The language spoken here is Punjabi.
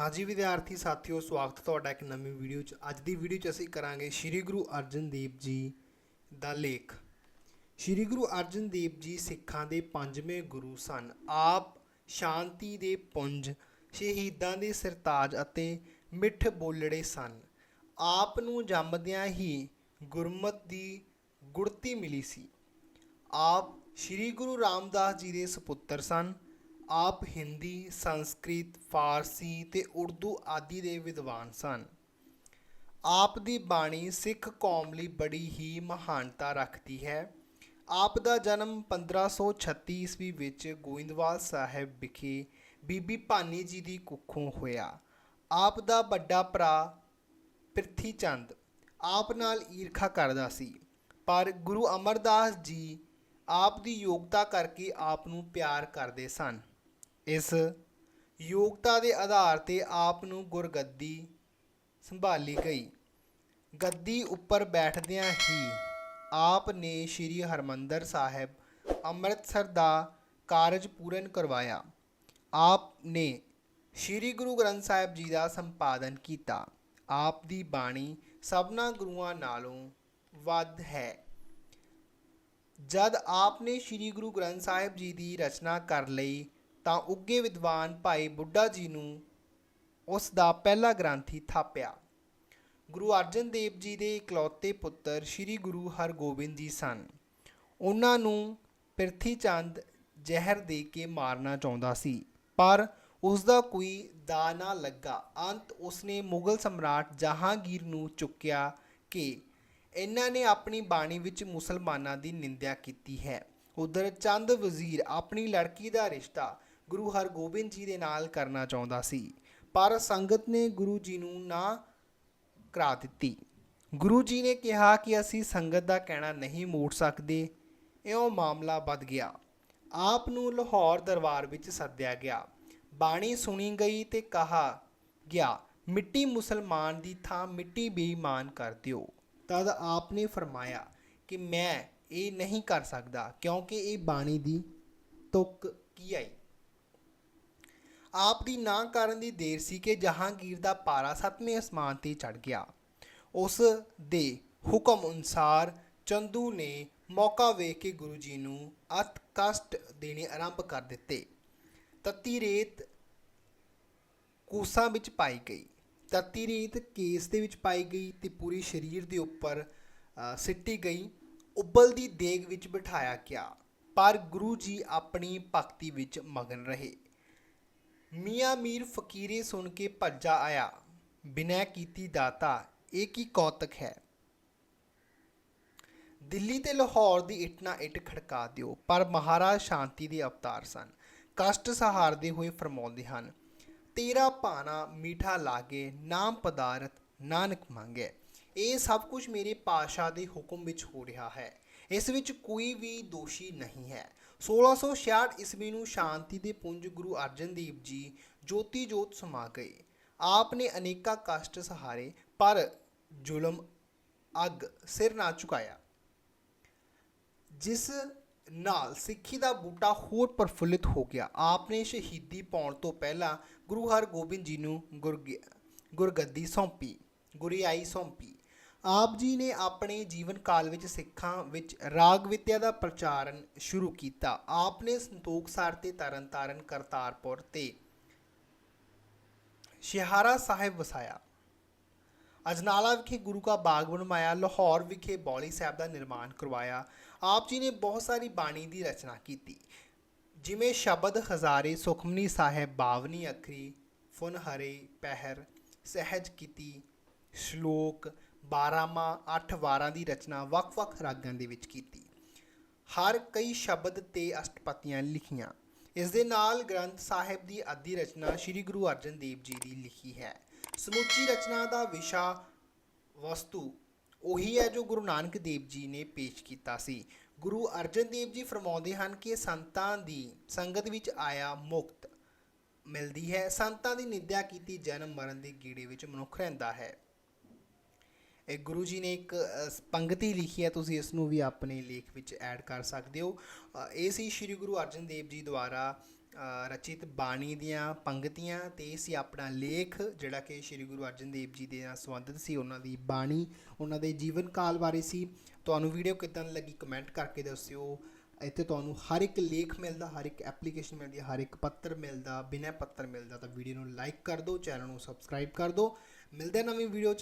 ਹਾਂਜੀ ਵਿਦਿਆਰਥੀ ਸਾਥੀਓ, ਸਵਾਗਤ ਤੁਹਾਡਾ ਇੱਕ ਨਵੀਂ ਵੀਡੀਓ 'ਚ। ਅੱਜ ਦੀ ਵੀਡੀਓ 'ਚ ਅਸੀਂ ਕਰਾਂਗੇ ਸ੍ਰੀ ਗੁਰੂ ਅਰਜਨ ਦੇਵ ਜੀ ਦਾ ਲੇਖ। ਸ੍ਰੀ ਗੁਰੂ ਅਰਜਨ ਦੇਵ ਜੀ ਸਿੱਖਾਂ ਦੇ ਪੰਜਵੇਂ ਗੁਰੂ ਸਨ। ਆਪ ਸ਼ਾਂਤੀ ਦੇ ਪੁੰਜ, ਸ਼ਹੀਦਾਂ ਦੇ ਸਰਤਾਜ ਅਤੇ ਮਿੱਠ ਬੋਲੜੇ ਸਨ। ਆਪ ਨੂੰ ਜੰਮਦਿਆਂ ਹੀ ਗੁਰਮਤ ਦੀ ਗੁੜਤੀ ਮਿਲੀ ਸੀ। ਆਪ ਸ੍ਰੀ ਗੁਰੂ ਰਾਮਦਾਸ ਜੀ ਦੇ ਸੁਪੁੱਤਰ ਸਨ। ਆਪ ਹਿੰਦੀ, ਸੰਸਕ੍ਰਿਤ, ਫਾਰਸੀ ਤੇ ਉਰਦੂ ਆਦਿ ਦੇ ਵਿਦਵਾਨ ਸਨ। ਆਪ ਦੀ ਬਾਣੀ ਸਿੱਖ ਕੌਮ ਲਈ ਬੜੀ ਹੀ ਮਹਾਨਤਾ ਰੱਖਦੀ ਹੈ। ਆਪ ਦਾ ਜਨਮ 1536 ਈਸਵੀ ਵਿੱਚ ਗੋਇੰਦਵਾਲ ਸਾਹਿਬ ਵਿਖੇ ਬੀਬੀ ਭਾਨੀ ਜੀ ਦੀ ਕੁੱਖੋਂ ਹੋਇਆ। ਆਪ ਦਾ ਵੱਡਾ ਭਰਾ ਪ੍ਰਿਥੀ ਚੰਦ ਆਪ ਨਾਲ ਈਰਖਾ ਕਰਦਾ ਸੀ, ਪਰ ਗੁਰੂ ਅਮਰਦਾਸ ਜੀ ਆਪ ਦੀ ਯੋਗਤਾ ਕਰਕੇ ਆਪ ਨੂੰ ਪਿਆਰ ਕਰਦੇ ਸਨ। ਇਸ ਯੋਗਤਾ ਦੇ ਆਧਾਰ ਤੇ ਆਪ ਨੂੰ ਗੁਰਗੱਦੀ ਸੰਭਾਲੀ ਗਈ। ਗੱਦੀ ਉੱਪਰ ਬੈਠਦਿਆਂ ਹੀ ਆਪ ਨੇ ਸ੍ਰੀ ਹਰਮੰਦਰ ਸਾਹਿਬ ਅੰਮ੍ਰਿਤਸਰ ਦਾ ਕਾਰਜ ਪੂਰਨ ਕਰਵਾਇਆ। ਆਪ ਨੇ ਸ੍ਰੀ ਗੁਰੂ ਗ੍ਰੰਥ ਸਾਹਿਬ ਜੀ ਦਾ ਸੰਪਾਦਨ ਕੀਤਾ। ਆਪ ਦੀ ਬਾਣੀ ਸਭਨਾ ਗੁਰੂਆਂ ਨਾਲੋਂ ਵੱਧ ਹੈ। ਜਦ ਆਪ ਨੇ ਸ੍ਰੀ ਗੁਰੂ ਗ੍ਰੰਥ ਸਾਹਿਬ ਜੀ ਦੀ ਰਚਨਾ ਕਰ ਲਈ ਤਾਂ ਉੱਗੇ ਵਿਦਵਾਨ ਭਾਈ ਬੁੱਢਾ ਜੀ ਨੂੰ ਉਸ ਦਾ ਪਹਿਲਾ ਗ੍ਰੰਥੀ ਥਾਪਿਆ। ਗੁਰੂ ਅਰਜਨ ਦੇਵ ਜੀ ਦੇ ਇਕਲੌਤੇ ਪੁੱਤਰ ਸ੍ਰੀ ਗੁਰੂ ਹਰਗੋਬਿੰਦ ਜੀ ਸਨ। ਉਹਨਾਂ ਨੂੰ ਪ੍ਰਿਥੀ ਚੰਦ ਜ਼ਹਿਰ ਦੇ ਕੇ ਮਾਰਨਾ ਚਾਹੁੰਦਾ ਸੀ, ਪਰ ਉਸ ਦਾ ਕੋਈ ਦਾ ਨਾ ਲੱਗਾ। ਅੰਤ ਉਸਨੇ ਮੁਗਲ ਸਮਰਾਟ ਜਹਾਂਗੀਰ ਨੂੰ ਚੁੱਕਿਆ ਕਿ ਇਹਨਾਂ ਨੇ ਆਪਣੀ ਬਾਣੀ ਵਿੱਚ ਮੁਸਲਮਾਨਾਂ ਦੀ ਨਿੰਦਿਆ ਕੀਤੀ ਹੈ। ਉਧਰ ਚੰਦ ਵਜ਼ੀਰ ਆਪਣੀ ਲੜਕੀ ਦਾ ਰਿਸ਼ਤਾ ਗੁਰੂ ਹਰਗੋਬਿੰਦ ਜੀ ਦੇ ਨਾਲ ਕਰਨਾ ਚਾਹੁੰਦਾ ਸੀ। ਪਰ ਸੰਗਤ ਨੇ ਗੁਰੂ ਜੀ ਨੂੰ ਨਾ ਕਰਾ ਦਿੱਤੀ। ਗੁਰੂ ਜੀ ਨੇ ਕਿਹਾ ਕਿ ਅਸੀਂ ਸੰਗਤ ਦਾ ਕਹਿਣਾ ਨਹੀਂ ਮੋੜ ਸਕਦੇ। ਇਉਂ ਮਾਮਲਾ ਵੱਧ ਗਿਆ। ਆਪ ਨੂੰ ਲਾਹੌਰ ਦਰਬਾਰ ਵਿੱਚ ਸੱਦਿਆ ਗਿਆ। ਬਾਣੀ ਸੁਣੀ ਗਈ ਤੇ ਕਹਾ ਗਿਆ, ਮਿੱਟੀ ਮੁਸਲਮਾਨ ਦੀ ਥਾਂ ਮਿੱਟੀ ਬੇਈਮਾਨ ਕਰ ਦਿਓ। ਤਦ ਆਪ ਨੇ ਫਰਮਾਇਆ ਕਿ ਮੈਂ ਇਹ ਨਹੀਂ ਕਰ ਸਕਦਾ ਕਿਉਂਕਿ ਇਹ ਬਾਣੀ ਦੀ ਤੁਕ ਕੀ ਆਈ? ਆਪ ਦੀ ਨਾ ਕਰਨ ਦੀ ਦੇਰ ਸੀ ਕਿ ਜਹਾਂਗੀਰ ਦਾ ਪਾਰਾ ਸੱਤਵੇਂ ਅਸਮਾਨ ਤੇ ਚੜ ਗਿਆ। ਉਸ ਦੇ ਹੁਕਮ ਅਨੁਸਾਰ ਚੰਦੂ ਨੇ ਮੌਕਾ ਵੇਖ ਕੇ ਗੁਰੂ ਜੀ ਨੂੰ ਅਤ ਕਸ਼ਟ ਦੇਣੇ ਆਰੰਭ ਕਰ ਦਿੱਤੇ। ਤਤੀ ਰੇਤ ਕੂਸਾਂ ਵਿੱਚ ਪਾਈ ਗਈ। ਤਤੀ ਰੇਤ ਕੇਸ ਦੇ ਵਿੱਚ ਪਾਈ ਗਈ ਤੇ ਪੂਰੀ ਸਰੀਰ ਦੇ ਉੱਪਰ ਸਿੱਟੀ ਗਈ। ਉਬਲਦੀ ਦੇਗ ਵਿੱਚ ਬਿਠਾਇਆ ਗਿਆ। ਪਰ ਗੁਰੂ ਜੀ ਆਪਣੀ ਭਗਤੀ ਵਿੱਚ ਮਗਨ ਰਹੇ। ਮੀਆਂ ਮੀਰ ਫਕੀਰੇ ਸੁਣ ਕੇ ਭੱਜਾ ਆਇਆ। ਬਿਨੈ ਕੀਤੀ ਦਾਤਾ, ਇਹ ਕੀ ਕੌਤਕ ਹੈ? ਦਿੱਲੀ ਤੇ ਲਾਹੌਰ ਦੀ ਇੱਟ ਨਾ ਇੱਟ ਖੜਕਾ ਦਿਓ, ਪਰ ਮਹਾਰਾਜ ਸ਼ਾਂਤੀ ਦੇ ਅਵਤਾਰ ਸਨ। ਕਸ਼ਟ ਸਹਾਰਦੇ ਹੋਏ ਫਰਮਾਉਂਦੇ ਹਨ, ਤੇਰਾ ਭਾਣਾ ਮੀਠਾ ਲਾਗੇ, ਨਾਮ ਪਦਾਰਥ ਨਾਨਕ ਮੰਗੇ। ਇਹ ਸਭ ਕੁਝ ਮੇਰੇ ਪਾਸ਼ਾ ਦੇ ਹੁਕਮ ਵਿੱਚ ਹੋ ਰਿਹਾ ਹੈ। ਇਸ ਵਿੱਚ ਕੋਈ ਵੀ ਦੋਸ਼ੀ ਨਹੀਂ ਹੈ। 1666 ਈਸਵੀ ਨੂੰ ਸ਼ਾਂਤੀ ਦੇ ਪੁੰਜ ਗੁਰੂ ਅਰਜਨ ਦੇਵ ਜੀ ਜੋਤੀ ਜੋਤ ਸਮਾ ਗਏ। ਆਪ ਨੇ ਅਨੇਕਾਂ ਕਸ਼ਟ ਸਹਾਰੇ ਪਰ ਜ਼ੁਲਮ ਅੱਗ ਸਿਰ ਨਾ ਝੁਕਾਇਆ। ਜਿਸ ਨਾਲ ਸਿੱਖੀ ਦਾ ਬੂਟਾ ਹੋਰ ਪ੍ਰਫੁੱਲਿਤ ਹੋ ਗਿਆ। ਆਪ ਨੇ ਸ਼ਹੀਦੀ ਪਾਉਣ ਤੋਂ ਪਹਿਲਾਂ ਗੁਰੂ ਹਰਗੋਬਿੰਦ ਜੀ ਨੂੰ ਗੁਰਗ- ਗੁਰਗੱਦੀ ਸੌਂਪੀ, ਗੁਰਿਆਈ ਸੌਂਪੀ। ਆਪ ਜੀ ਨੇ ਆਪਣੇ ਜੀਵਨ ਕਾਲ ਵਿੱਚ ਸਿੱਖਾਂ ਵਿੱਚ ਰਾਗ ਵਿਦਿਆ ਦਾ ਪ੍ਰਚਾਰਨ ਸ਼ੁਰੂ ਕੀਤਾ। ਆਪ ਨੇ ਸੰਤੋਖਸਰ ਤੇ ਤਰਨਤਾਰਨ ਕਰਤਾਰਪੁਰ ਤੇ ਸ਼ਿਹਾਰਾ ਸਾਹਿਬ ਵਸਾਇਆ। ਅਜਨਾਲਾ ਵਿਖੇ ਗੁਰੂ ਕਾ ਬਾਗ ਬਣਵਾਇਆ, ਲਾਹੌਰ ਵਿਖੇ ਬੌਲੀ ਸਾਹਿਬ ਦਾ ਨਿਰਮਾਣ ਕਰਵਾਇਆ। ਆਪ ਜੀ ਨੇ ਬਹੁਤ ਸਾਰੀ ਬਾਣੀ ਦੀ ਰਚਨਾ ਕੀਤੀ। ਜਿਵੇਂ ਸ਼ਬਦ ਹਜ਼ਾਰੇ, ਸੁਖਮਨੀ ਸਾਹਿਬ, ਬਾਵਨੀ ਅਖਰੀ, ਫੁਨ ਹਰੇ, ਪਹਿਰ, ਸਹਿਜ ਕੀਤੀ, ਸ਼ਲੋਕ 12ਵਾਂ 8 ਵਾਰਾਂ ਦੀ ਰਚਨਾ ਵੱਖ-ਵੱਖ ਰਾਗਾਂ ਦੇ ਵਿੱਚ ਕੀਤੀ। ਹਰ ਕਈ ਸ਼ਬਦ ਤੇ ਅਸ਼ਟਪਦੀਆਂ ਲਿਖੀਆਂ। ਇਸ ਦੇ ਨਾਲ ਗ੍ਰੰਥ ਸਾਹਿਬ ਦੀ ਅੱਧੀ ਰਚਨਾ ਸ੍ਰੀ ਗੁਰੂ ਅਰਜਨ ਦੇਵ ਜੀ ਦੀ ਲਿਖੀ ਹੈ। ਸਮੁੱਚੀ ਰਚਨਾ ਦਾ ਵਿਸ਼ਾ, ਵਸਤੂ, ਉਹੀ ਹੈ ਜੋ ਗੁਰੂ ਨਾਨਕ ਦੇਵ ਜੀ ਨੇ ਪੇਸ਼ ਕੀਤਾ ਸੀ। ਗੁਰੂ ਅਰਜਨ ਦੇਵ ਜੀ ਫਰਮਾਉਂਦੇ ਹਨ ਕਿ ਸੰਤਾਂ ਦੀ ਸੰਗਤ ਵਿੱਚ ਆਇਆ ਮੁਕਤ ਮਿਲਦੀ ਹੈ। ਸੰਤਾਂ ਦੀ ਨਿੰਦਿਆ ਕੀਤੀ ਜਨਮ ਮਰਨ ਦੇ ਗੀੜੇ ਵਿੱਚ ਮਨੁੱਖ ਰਹਿੰਦਾ ਹੈ। ਗੁਰੂ ਜੀ ਨੇ ਇੱਕ ਪੰਗਤੀ ਲਿਖੀ ਹੈ, ਤੁਸੀਂ ਇਸ ਨੂੰ ਵੀ ਆਪਣੇ ਲੇਖ ਵਿੱਚ ਐਡ ਕਰ ਸਕਦੇ ਹੋ। ਇਹ ਸੀ ਸ੍ਰੀ ਗੁਰੂ ਅਰਜਨ ਦੇਵ ਜੀ ਦੁਆਰਾ ਰਚਿਤ ਬਾਣੀ ਦੀਆਂ ਪੰਕਤੀਆਂ ਤੇ ਸੀ ਆਪਣਾ ਲੇਖ, ਜਿਹੜਾ ਕਿ ਸ੍ਰੀ ਗੁਰੂ ਅਰਜਨ ਦੇਵ ਜੀ ਦੇ ਨਾਲ ਸੰਬੰਧਿਤ ਸੀ, ਉਹਨਾਂ ਦੀ ਬਾਣੀ, ਉਹਨਾਂ ਦੇ ਜੀਵਨ ਕਾਲ ਬਾਰੇ ਸੀ। ਤੁਹਾਨੂੰ ਵੀਡੀਓ ਕਿਦਾਂ ਲੱਗੀ ਕਮੈਂਟ ਕਰਕੇ ਦੱਸਿਓ। ਇੱਥੇ ਤੁਹਾਨੂੰ ਹਰ ਇੱਕ ਲੇਖ ਮਿਲਦਾ, ਹਰ ਇੱਕ ਐਪਲੀਕੇਸ਼ਨ ਮਿਲਦੀ, ਹਰ ਇੱਕ ਪੱਤਰ ਮਿਲਦਾ, ਬਿਨਾਂ ਪੱਤਰ ਮਿਲਦਾ, ਤਾਂ ਵੀਡੀਓ ਨੂੰ ਲਾਈਕ ਕਰ ਦਿਓ ਚੈਨਲ ਨੂੰ ਸਬਸਕ੍ਰਾਈਬ ਕਰ ਦਿਓ। ਮਿਲਦੇ ਨਵੀਂ ਵੀਡੀਓ 'ਚ।